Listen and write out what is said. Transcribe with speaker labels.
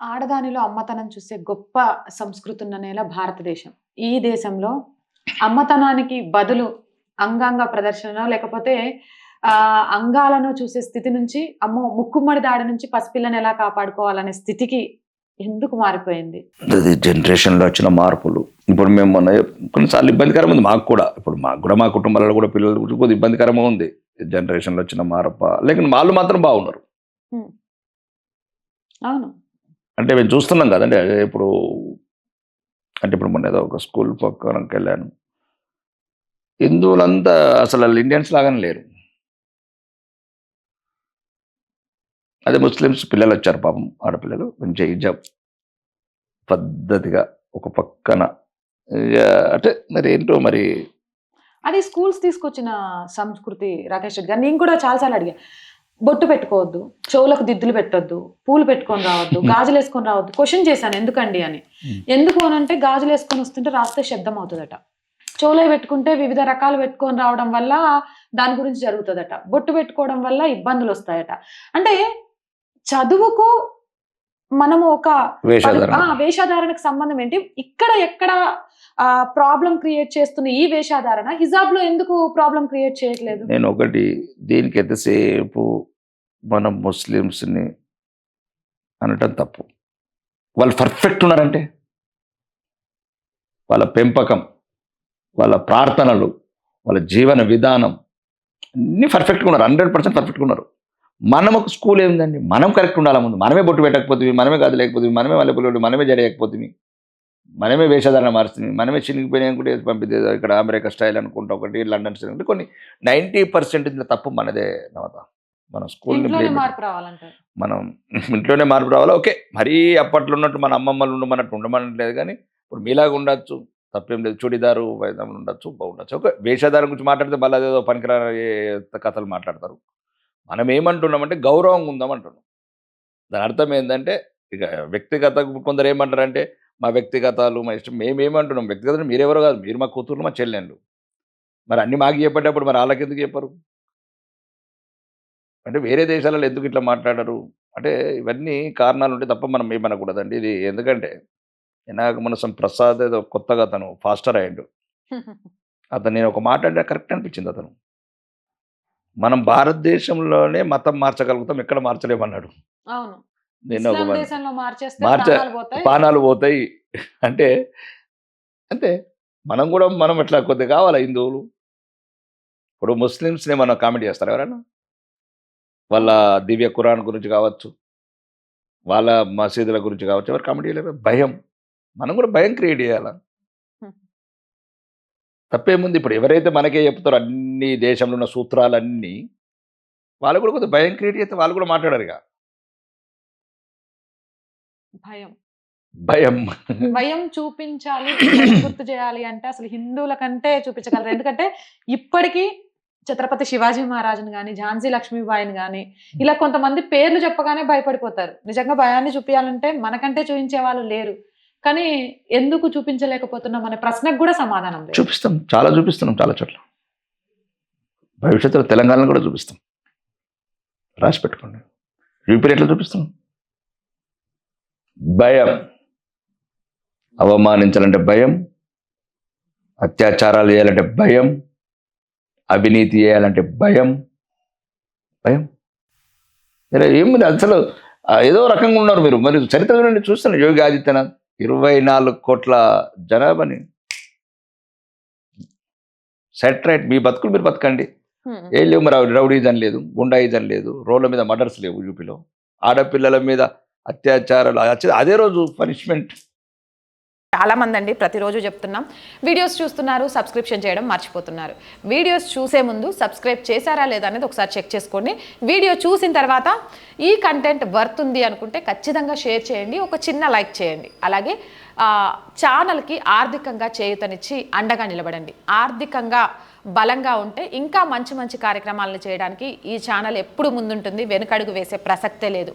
Speaker 1: ఆడదానిలో అమ్మతనం చూసే గొప్ప సంస్కృతి ఉన్న నేల భారతదేశం. ఈ దేశంలో అమ్మతనానికి బదులు అంగాంగ ప్రదర్శన లేకపోతే ఆ అంగాలను చూసే స్థితి నుంచి అమ్మో ముక్కుమ్మడి దాడి నుంచి పసిపిల్లని ఎలా కాపాడుకోవాలనే స్థితికి ఎందుకు మారిపోయింది?
Speaker 2: అది జనరేషన్లో వచ్చిన మార్పులు. ఇప్పుడు మేము మొన్న కొన్నిసార్లు ఇబ్బందికరం ఉంది మాకు కూడా. ఇప్పుడు మాకు కూడా మా కుటుంబాలలో కూడా పిల్లలు కొద్దిగా ఇబ్బందికరంగా ఉంది. జనరేషన్లో వచ్చిన మార్పు. లేकिन వాళ్ళు మాత్రం బాగున్నారు.
Speaker 1: అవును.
Speaker 2: అంటే మేము చూస్తున్నాం కదండి. అదే ఇప్పుడు అంటే ఇప్పుడు మొన్న ఏదో ఒక స్కూల్ పక్కనకి వెళ్ళాను. హిందువులంతా అసలు వాళ్ళు ఇండియన్స్ లాగానే లేరు. అదే ముస్లిమ్స్ పిల్లలు వచ్చారు పాపం ఆడపిల్లలు. మంచి హిజాబ్ పద్ధతిగా ఒక పక్కన. అంటే మరి ఏంటో మరి?
Speaker 1: అది స్కూల్స్ తీసుకొచ్చిన సంస్కృతి రాకేష్ రెడ్డి గారు. నేను కూడా చాలాసార్లు అడిగా బొట్టు పెట్టుకోవద్దు చెవులకు దిద్దులు పెట్టొద్దు పూలు పెట్టుకొని రావద్దు గాజులు వేసుకొని రావద్దు. క్వశ్చన్ చేశాను ఎందుకండి అని.
Speaker 2: Hmm.
Speaker 1: ఎందుకు అని అంటే గాజులు వేసుకొని వస్తుంటే రాస్తే శబ్దం అవుతుందట. చెవులో పెట్టుకుంటే వివిధ రకాలు పెట్టుకొని రావడం వల్ల దాని గురించి జరుగుతుందట. బొట్టు పెట్టుకోవడం వల్ల ఇబ్బందులు వస్తాయట. అంటే చదువుకు మనము ఒక వేషధారణకు సంబంధం ఏంటి? ఇక్కడ ఎక్కడ ప్రాబ్లం క్రియేట్ చేస్తున్న ఈ వేషాధారణ హిజాబ్లో ఎందుకు ప్రాబ్లం క్రియేట్ చేయట్లేదు?
Speaker 2: నేను ఒకటి దీనికి ఎంతసేపు మనం ముస్లిమ్స్ని అనటం తప్పు. వాళ్ళు పర్ఫెక్ట్ ఉన్నారంటే? వాళ్ళ పెంపకం వాళ్ళ ప్రార్థనలు వాళ్ళ జీవన విధానం అన్నీ పర్ఫెక్ట్గా ఉన్నారు. హండ్రెడ్ పర్సెంట్ పర్ఫెక్ట్గా ఉన్నారు. మనం ఒక స్కూల్ ఏముందండి? మనం కరెక్ట్ ఉండాలి ముందు. మనమే బొట్టు పెట్టకపోతే మనమే గది మనమే మనమే మల్లెపూలు మనమే జడేయకపోతే మనమే వేషధారణ మారుస్తుంది మనమే చినిగిపోయినా అనుకుంటే పంపితే ఇక్కడ అమెరికా స్టైల్ అనుకుంటా ఒకటి లండన్ స్టైల్ అంటే కొన్ని నైంటీ పర్సెంట్ తప్పు మనదే నవత. మన
Speaker 1: రావాలంటారు.
Speaker 2: మనం ఇంట్లోనే మార్పు రావాలా? ఓకే మరీ అప్పట్లో ఉన్నట్టు మన అమ్మమ్మలు ఉండమన్నట్టు ఉండమనట్లేదు కానీ ఇప్పుడు మీలాగా ఉండొచ్చు తప్పేం లేదు చూడిదారు ఉండొచ్చు బాగుండొచ్చు. ఓకే వేషధారం గురించి మాట్లాడితే మళ్ళీ అదేదో పనికిరా కథలు మాట్లాడతారు. మనం ఏమంటున్నామంటే గౌరవంగా ఉందాం అంటున్నాం. దాని అర్థం ఏంటంటే ఇక వ్యక్తిగత కొందరు ఏమంటారంటే మా వ్యక్తిగతాలు మా ఇష్టం మేమేమంటున్నాం? వ్యక్తిగత మీరెవరో కాదు. మీరు మా కూతుర్లు మా చెల్లెళ్ళు. మరి అన్ని మాకు చెప్పేటప్పుడు మరి వాళ్ళకి ఎందుకు చెప్పరు? అంటే వేరే దేశాలలో ఎందుకు ఇట్లా మాట్లాడరు? అంటే ఇవన్నీ కారణాలు ఉంటే తప్ప మనం ఏమనకూడదండి. ఇది ఎందుకంటే నాకు మన ప్రసాద్ ఏదో కొత్తగా అతను ఫాస్టర్ అయ్యాడు. అతను నేను ఒక మాట అంటే కరెక్ట్ అనిపించింది అతను. మనం భారతదేశంలోనే మతం మార్చగలుగుతాం ఎక్కడ మార్చలేమన్నాడు.
Speaker 1: అవును.
Speaker 2: నేను ఒక మార్చ- పానాలు పోతాయి? అంటే అంతే మనం కూడా మనం ఎట్లా కొద్దిగా కావాలా హిందువులు? ఇప్పుడు ముస్లిమ్స్ని మనం కామెంట్ చేస్తారు ఎవరైనా? వాళ్ళ దివ్య ఖురాన్ గురించి కావచ్చు వాళ్ళ మసీదుల గురించి కావచ్చు ఎవరు కామెంట్ చేయలేరు? భయం. మనం కూడా భయం క్రియేట్ చేయాలా. తప్పేముంది ఇప్పుడు ఎవరైతే మనకే చెప్తారో అన్ని దేశంలో ఉన్న సూత్రాలన్నీ వాళ్ళు కూడా కొద్దిగా భయం క్రియేట్ చేస్తే వాళ్ళు కూడా మాట్లాడారు ఇక.
Speaker 1: భయం.
Speaker 2: భయం.
Speaker 1: భయం చూపించాలి గుర్తు చేయాలి అంటే అసలు హిందువుల కంటే చూపించగలరు. ఎందుకంటే ఇప్పటికీ ఛత్రపతి శివాజీ మహారాజుని కానీ ఝాన్సీ లక్ష్మీబాయిని కానీ ఇలా కొంతమంది పేర్లు చెప్పగానే భయపడిపోతారు. నిజంగా భయాన్ని చూపించాలంటే మనకంటే చూపించే వాళ్ళు లేరు. కానీ ఎందుకు చూపించలేకపోతున్నాం అనే ప్రశ్నకు కూడా సమాధానం
Speaker 2: చూపిస్తాం. చాలా చూపిస్తున్నాం చాలా చోట్ల. భవిష్యత్తులో తెలంగాణలో కూడా చూపిస్తాం. రాసి పెట్టుకోండి. యూపీ ఎట్లా చూపిస్తాం. భయం అవమానించాలంటే భయం అత్యాచారాలు చేయాలంటే భయం అవినీతి చేయాలంటే భయం భయం. ఏమి అసలు ఏదో రకంగా ఉన్నారు మీరు. మరి చరిత్ర నుండి చూస్తున్నారు యోగి ఆదిత్యనాథ్ ఇరవై నాలుగు కోట్ల జనాభాని. సెట్ రైట్ మీ బతుకులు మీరు బతకండి. ఏం లేవు మరి రౌడీజం లేదు గుండాయిజం లేదు రోడ్ల మీద మర్డర్స్ లేవు యూపీలో. ఆడపిల్లల మీద అత్యాచారాలు అదే రోజు పనిష్మెంట్.
Speaker 3: చాలామంది అండి ప్రతిరోజు చెప్తున్నాం. వీడియోస్ చూస్తున్నారు సబ్స్క్రిప్షన్ చేయడం మర్చిపోతున్నారు. వీడియోస్ చూసే ముందు సబ్స్క్రైబ్ చేశారా లేదా అనేది ఒకసారి చెక్ చేసుకోండి. వీడియో చూసిన తర్వాత ఈ కంటెంట్ వర్త్ ఉంది అనుకుంటే ఖచ్చితంగా షేర్ చేయండి ఒక చిన్న లైక్ చేయండి. అలాగే ఛానల్కి ఆర్థికంగా చేయూతనిచ్చి అండగా నిలబడండి. ఆర్థికంగా బలంగా ఉంటే ఇంకా మంచి మంచి కార్యక్రమాలను చేయడానికి ఈ ఛానల్ ఎప్పుడు ముందుంటుంది వెనుకడుగు వేసే ప్రసక్తే లేదు.